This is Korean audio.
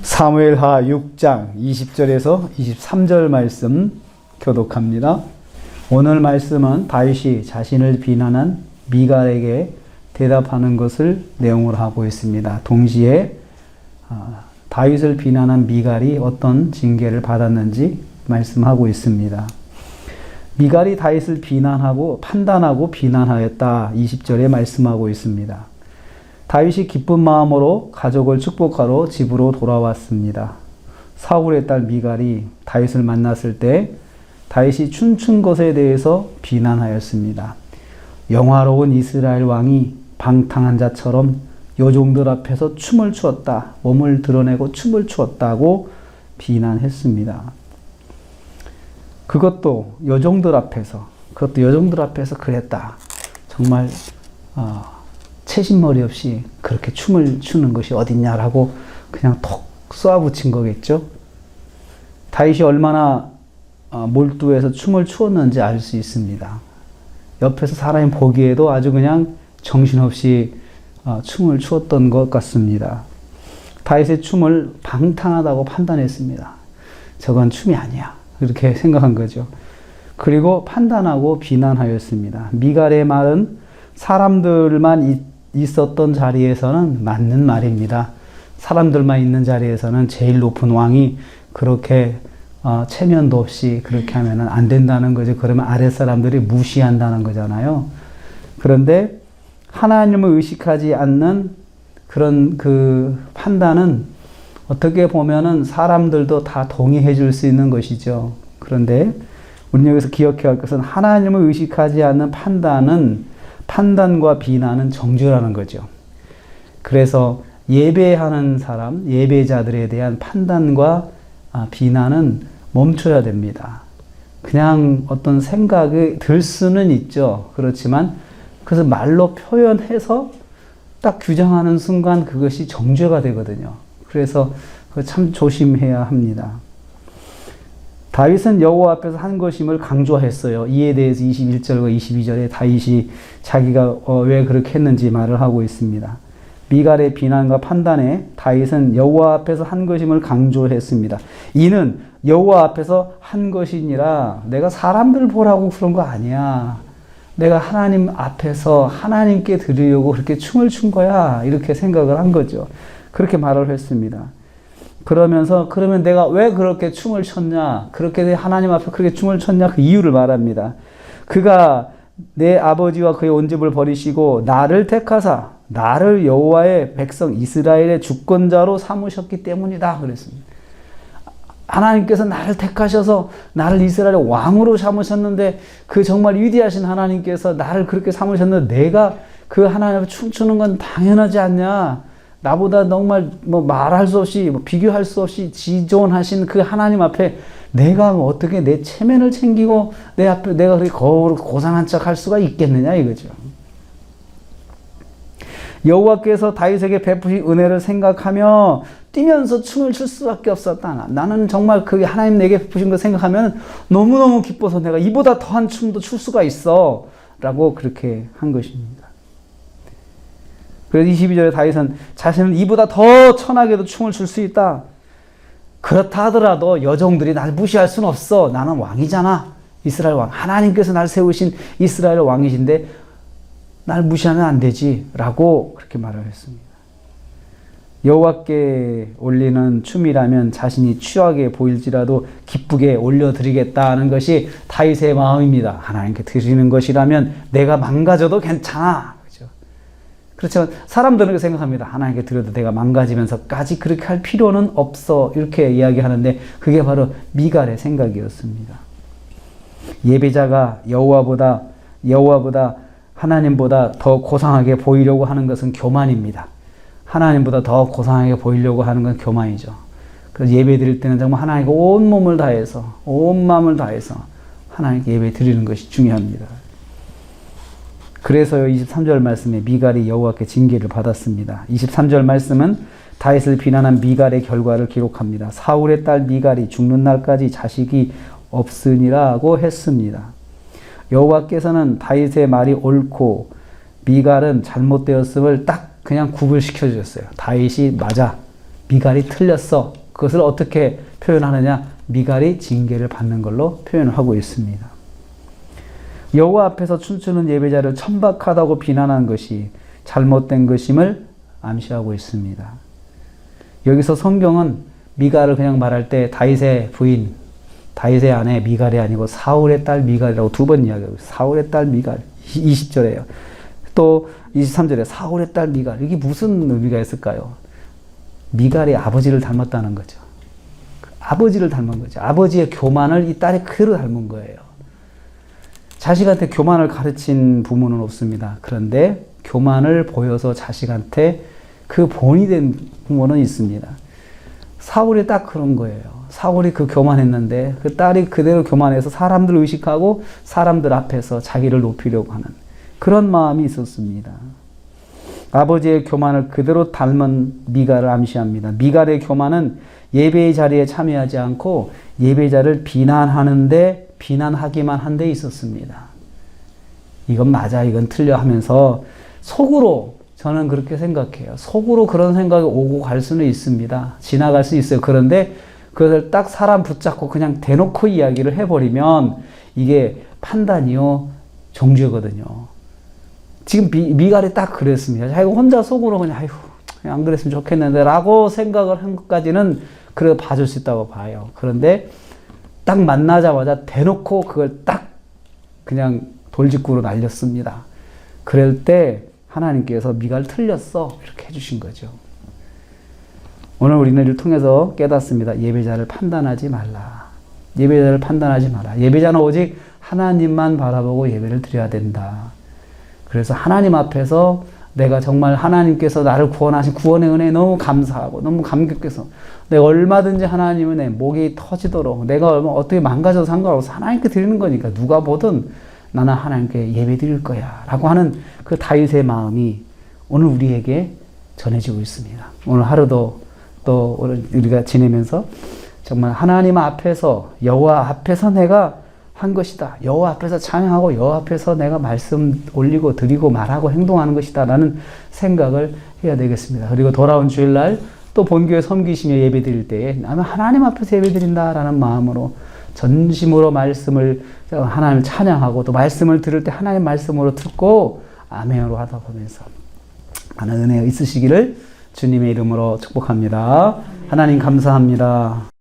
사무엘하 6장 20절에서 23절 말씀 교독합니다. 오늘 말씀은 다윗이 자신을 비난한 미갈에게 대답하는 것을 내용으로 하고 있습니다. 동시에 아, 다윗을 비난한 미갈이 어떤 징계를 받았는지 말씀하고 있습니다. 미갈이 다윗을 비난하고 판단하고 비난하였다. 20절에 말씀하고 있습니다. 다윗이 기쁜 마음으로 가족을 축복하러 집으로 돌아왔습니다. 사울의 딸 미갈이 다윗을 만났을 때 다윗이 춤춘 것에 대해서 비난하였습니다. 영화로운 이스라엘 왕이 방탕한 자처럼 여종들 앞에서 춤을 추었다. 몸을 드러내고 춤을 추었다고 비난했습니다. 그것도 여종들 앞에서, 그것도 여종들 앞에서 그랬다. 정말 어, 채신머리 없이 그렇게 춤을 추는 것이 어딨냐라고 그냥 톡 쏘아붙인 거겠죠. 다윗이 얼마나 어, 몰두해서 춤을 추었는지 알 수 있습니다. 옆에서 사람이 보기에도 아주 그냥 정신없이 어, 춤을 추었던 것 같습니다. 다윗의 춤을 방탕하다고 판단했습니다. 저건 춤이 아니야. 이렇게 생각한 거죠. 그리고 판단하고 비난하였습니다. 미갈의 말은 사람들만 있었던 자리에서는 맞는 말입니다. 사람들만 있는 자리에서는 제일 높은 왕이 그렇게 어, 체면도 없이 그렇게 하면 안 된다는 거죠. 그러면 아랫 사람들이 무시한다는 거잖아요. 그런데 하나님을 의식하지 않는 그런 그 판단은 어떻게 보면은 사람들도 다 동의해 줄 수 있는 것이죠. 그런데 우리 여기서 기억해야 할 것은 하나님을 의식하지 않는 판단은 판단과 비난은 정죄라는 거죠. 그래서 예배하는 사람, 예배자들에 대한 판단과 아, 비난은 멈춰야 됩니다. 그냥 어떤 생각이 들 수는 있죠. 그렇지만 그래서 말로 표현해서 딱 규정하는 순간 그것이 정죄가 되거든요. 그래서 참 조심해야 합니다. 다윗은 여호와 앞에서 한 것임을 강조했어요. 이에 대해서 21절과 22절에 다윗이 자기가 어, 왜 그렇게 했는지 말을 하고 있습니다. 미갈의 비난과 판단에 다윗은 여호와 앞에서 한 것임을 강조했습니다. 이는 여호와 앞에서 한 것이니라 내가 사람들 보라고 그런 거 아니야. 내가 하나님 앞에서 하나님께 드리려고 그렇게 춤을 춘 거야. 이렇게 생각을 한 거죠. 그렇게 말을 했습니다. 그러면서 그러면 내가 왜 그렇게 춤을 췄냐? 그렇게 하나님 앞에 그렇게 춤을 췄냐? 그 이유를 말합니다. 그가 내 아버지와 그의 온 집을 버리시고 나를 택하사 나를 여호와의 백성 이스라엘의 주권자로 삼으셨기 때문이다 그랬습니다. 하나님께서 나를 택하셔서 나를 이스라엘의 왕으로 삼으셨는데 그 정말 위대하신 하나님께서 나를 그렇게 삼으셨는데 내가 그 하나님 앞에 춤추는 건 당연하지 않냐? 나보다 정말 뭐 말할 수 없이 뭐 비교할 수 없이 지존하신 그 하나님 앞에 내가 뭐 어떻게 내 체면을 챙기고 내 앞에 내가 그렇게 거울 고상한 척 할 수가 있겠느냐 이거죠. 여호와께서 다윗에게 베푸신 은혜를 생각하며 뛰면서 춤을 출 수밖에 없었다. 나는 정말 그게 하나님 내게 베푸신 거 생각하면 너무너무 기뻐서 내가 이보다 더한 춤도 출 수가 있어. 라고 그렇게 한 것입니다. 그래서 22절에 다윗은 자신은 이보다 더 천하게도 춤을 출 수 있다. 그렇다 하더라도 여종들이 날 무시할 수는 없어. 나는 왕이잖아. 이스라엘 왕. 하나님께서 날 세우신 이스라엘 왕이신데 날 무시하면 안 되지. 라고 그렇게 말을 했습니다. 여호와께 올리는 춤이라면 자신이 취하게 보일지라도 기쁘게 올려드리겠다는 것이 다윗의 마음입니다. 하나님께 드리는 것이라면 내가 망가져도 괜찮아. 그렇지만 사람들은 생각합니다. 하나님께 드려도 내가 망가지면서까지 그렇게 할 필요는 없어. 이렇게 이야기하는데 그게 바로 미갈의 생각이었습니다. 예배자가 여호와보다 여호와보다 하나님보다 더 고상하게 보이려고 하는 것은 교만입니다. 하나님보다 더 고상하게 보이려고 하는 건 교만이죠. 그래서 예배 드릴 때는 정말 하나님께 온 몸을 다해서, 온 마음을 다해서 하나님께 예배 드리는 것이 중요합니다. 그래서요, 23절 말씀에 미갈이 여호와께 징계를 받았습니다. 23절 말씀은 다윗을 비난한 미갈의 결과를 기록합니다. 사울의 딸 미갈이 죽는 날까지 자식이 없으니라고 했습니다. 여호와께서는 다윗의 말이 옳고 미갈은 잘못되었음을 딱 그냥 구별시켜 주셨어요. 다윗이 맞아. 미갈이 틀렸어. 그것을 어떻게 표현하느냐? 미갈이 징계를 받는 걸로 표현을 하고 있습니다. 여호와 앞에서 춤추는 예배자를 천박하다고 비난한 것이 잘못된 것임을 암시하고 있습니다. 여기서 성경은 미갈을 그냥 말할 때 다윗의 부인, 다윗의 아내 미갈이 아니고 사울의 딸 미갈이라고 두 번 이야기하고. 사울의 딸 미갈 20절에요. 또 23절에 사울의 딸 미갈 이게 무슨 의미가 있을까요? 미갈이 아버지를 닮았다는 거죠. 아버지를 닮은 거죠. 아버지의 교만을 이 딸이 그대로 닮은 거예요. 자식한테 교만을 가르친 부모는 없습니다. 그런데 교만을 보여서 자식한테 그 본이 된 부모는 있습니다. 사울이 딱 그런 거예요. 사울이 그 교만했는데 그 딸이 그대로 교만해서 사람들 의식하고 사람들 앞에서 자기를 높이려고 하는 그런 마음이 있었습니다. 아버지의 교만을 그대로 닮은 미갈을 암시합니다. 미갈의 교만은 예배의 자리에 참여하지 않고 예배자를 비난하는데 비난하기만 한 데 있었습니다. 이건 맞아, 이건 틀려 하면서 속으로 저는 그렇게 생각해요. 속으로 그런 생각이 오고 갈 수는 있습니다. 지나갈 수 있어요. 그런데 그것을 딱 사람 붙잡고 그냥 대놓고 이야기를 해버리면 이게 판단이요, 정죄거든요. 지금 미, 미갈이 딱 그랬습니다. 자기가 혼자 속으로 그냥, 아휴, 안 그랬으면 좋겠는데, 라고 생각을 한 것까지는 그래 봐줄 수 있다고 봐요. 그런데 딱 만나자마자 대놓고 그걸 딱 그냥 돌직구로 날렸습니다. 그럴 때 하나님께서 미갈 틀렸어. 이렇게 해주신 거죠. 오늘 우리는 이를 통해서 깨닫습니다. 예배자를 판단하지 말라. 예배자를 판단하지 마라. 예배자는 오직 하나님만 바라보고 예배를 드려야 된다. 그래서 하나님 앞에서 내가 정말 하나님께서 나를 구원하신 구원의 은혜에 너무 감사하고 너무 감격해서 내가 얼마든지 하나님은 내 목이 터지도록 내가 어떻게 망가져도 상관없어 하나님께 드리는 거니까 누가 보든 나는 하나님께 예배 드릴 거야 라고 하는 그 다윗의 마음이 오늘 우리에게 전해지고 있습니다. 오늘 하루도 또 우리가 지내면서 정말 하나님 앞에서 여호와 앞에서 내가 한 것이다. 여호와 앞에서 찬양하고 여호와 앞에서 내가 말씀 올리고 드리고 말하고 행동하는 것이다라는 생각을 해야 되겠습니다. 그리고 돌아온 주일날 또 본교회 섬기시며 예배 드릴 때에 나는 하나님 앞에서 예배 드린다라는 마음으로 전심으로 말씀을 하나님을 찬양하고 또 말씀을 들을 때 하나님 말씀으로 듣고 아멘으로 하다 보면서 하는 은혜가 있으시기를 주님의 이름으로 축복합니다. 하나님 감사합니다.